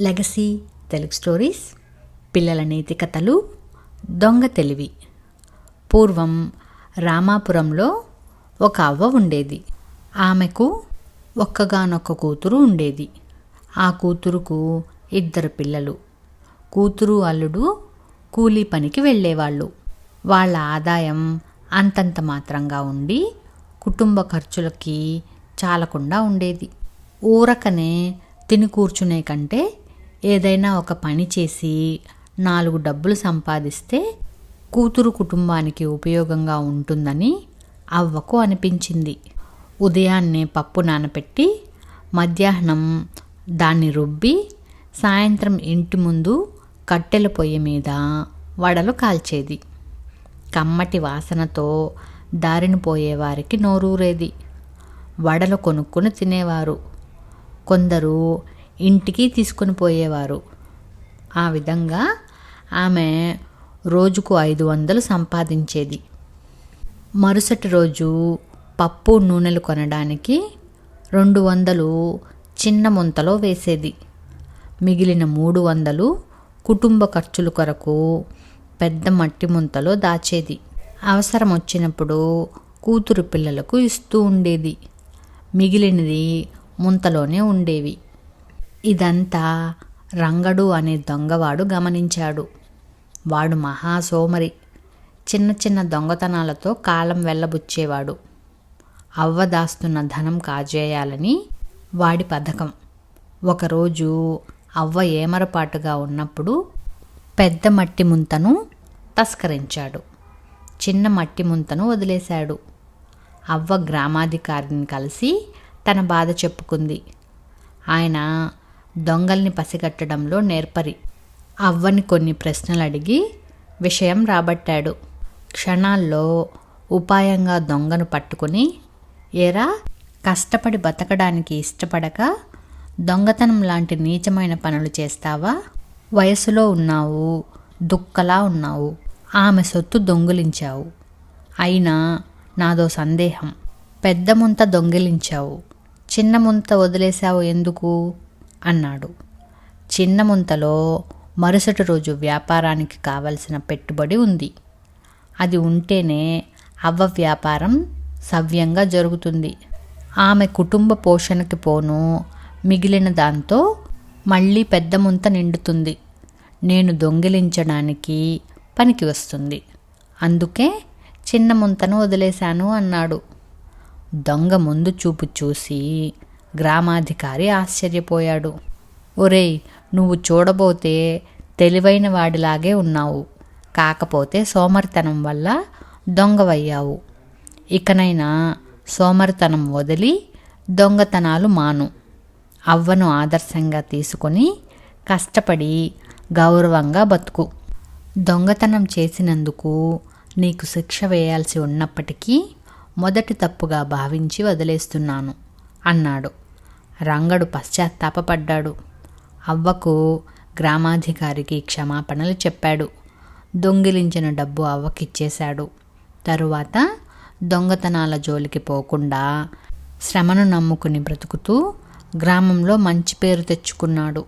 Legacy Telugu stories పిల్లల నీతి కథలు దొంగ తెలివి. పూర్వం రామాపురంలో ఒక అవ్వ ఉండేది. ఆమెకు ఒక్కగానొక్క కూతురు ఉండేది. ఆ కూతురుకు ఇద్దరు పిల్లలు. కూతురు అల్లుడు కూలీ పనికి వెళ్ళేవాళ్ళు. వాళ్ళ ఆదాయం అంతంత మాత్రంగా ఉండి కుటుంబ ఖర్చులకి చాలకుండా ఉండేది. ఊరకనే తిని కూర్చునే కంటే ఏదైనా ఒక పని చేసి నాలుగు డబ్బులు సంపాదిస్తే కూతురు కుటుంబానికి ఉపయోగంగా ఉంటుందని అవ్వకు అనిపించింది. ఉదయాన్నే పప్పు నానపెట్టి మధ్యాహ్నం దాన్ని రుబ్బి సాయంత్రం ఇంటి ముందు కట్టెల పొయ్యి మీద వడలు కాల్చేది. కమ్మటి వాసనతో దారిని పోయేవారికి నోరూరేది. వడలు కొనుక్కొని తినేవారు. కొందరు ఇంటికి తీసుకొని పోయేవారు. ఆ విధంగా ఆమె రోజుకు ఐదు వందలు సంపాదించేది. మరుసటి రోజు పప్పు నూనెలు కొనడానికి రెండు వందలు చిన్న ముంతలో వేసేది. మిగిలిన మూడు వందలు కుటుంబ ఖర్చుల కొరకు పెద్ద మట్టి ముంతలో దాచేది. అవసరం వచ్చినప్పుడు కూతురు పిల్లలకు ఇస్తూ ఉండేది. మిగిలినది ముంతలోనే ఉండేవి. ఇదంతా రంగడు అనే దొంగవాడు గమనించాడు. వాడు మహాసోమరి. చిన్న చిన్న దొంగతనాలతో కాలం వెళ్ళబుచ్చేవాడు అవ్వ దాస్తున్న ధనం కాజేయాలని వాడి పథకం. ఒకరోజు అవ్వ ఏమరపాటుగా ఉన్నప్పుడు పెద్ద మట్టి ముంతను తస్కరించాడు. చిన్న మట్టి ముంతను వదిలేశాడు. అవ్వ గ్రామాధికారిని కలిసి తన బాధ చెప్పుకుంది. ఆయన దొంగల్ని పసిగట్టడంలో నేర్పరి. అవ్వని కొన్ని ప్రశ్నలు అడిగి విషయం రాబట్టాడు. క్షణాల్లో ఉపాయంగా దొంగను పట్టుకుని ఏరా కష్టపడి బతకడానికి ఇష్టపడక దొంగతనం లాంటి నీచమైన పనులు చేస్తావా? వయసులో ఉన్నావు దుక్కలా ఉన్నావు ఆమె సొత్తు దొంగిలించావు. అయినా నాదో సందేహం. పెద్ద ముంత దొంగిలించావు. చిన్న ముంత వదిలేశావు ఎందుకు? అన్నాడు. చిన్న ముంతలో మరుసటి రోజు వ్యాపారానికి కావలసిన పెట్టుబడి ఉంది. అది ఉంటేనే అవ్వ వ్యాపారం సవ్యంగా జరుగుతుంది. ఆమె కుటుంబ పోషణకి పోను మిగిలిన దాంతో మళ్ళీ పెద్ద ముంత నిండుతుంది. నేను దొంగిలించడానికి పనికి వస్తుంది. అందుకే చిన్న ముంతను వదిలేశాను అన్నాడు. దొంగ ముందు చూపు చూసి గ్రామాధికారి ఆశ్చర్యపోయాడు. ఒరేయ్ నువ్వు చూడబోతే తెలివైన వాడిలాగే ఉన్నావు. కాకపోతే సోమరితనం వల్ల దొంగవయ్యావు. ఇకనైనా సోమరితనం వదిలి దొంగతనాలు మాను. అవ్వను ఆదర్శంగా తీసుకొని కష్టపడి గౌరవంగా బతుకు. దొంగతనం చేసినందుకు నీకు శిక్ష వేయాల్సి ఉన్నప్పటికీ మొదటి తప్పుగా భావించి వదిలేస్తున్నాను అన్నాడు. రంగడు పశ్చాత్తాపపడ్డాడు. అవ్వకు గ్రామాధికారికి క్షమాపణలు చెప్పాడు. దొంగిలించిన డబ్బు అవ్వకిచ్చేశాడు. తరువాత దొంగతనాల జోలికి పోకుండా శ్రమను నమ్ముకుని బ్రతుకుతూ గ్రామంలో మంచి పేరు తెచ్చుకున్నాడు.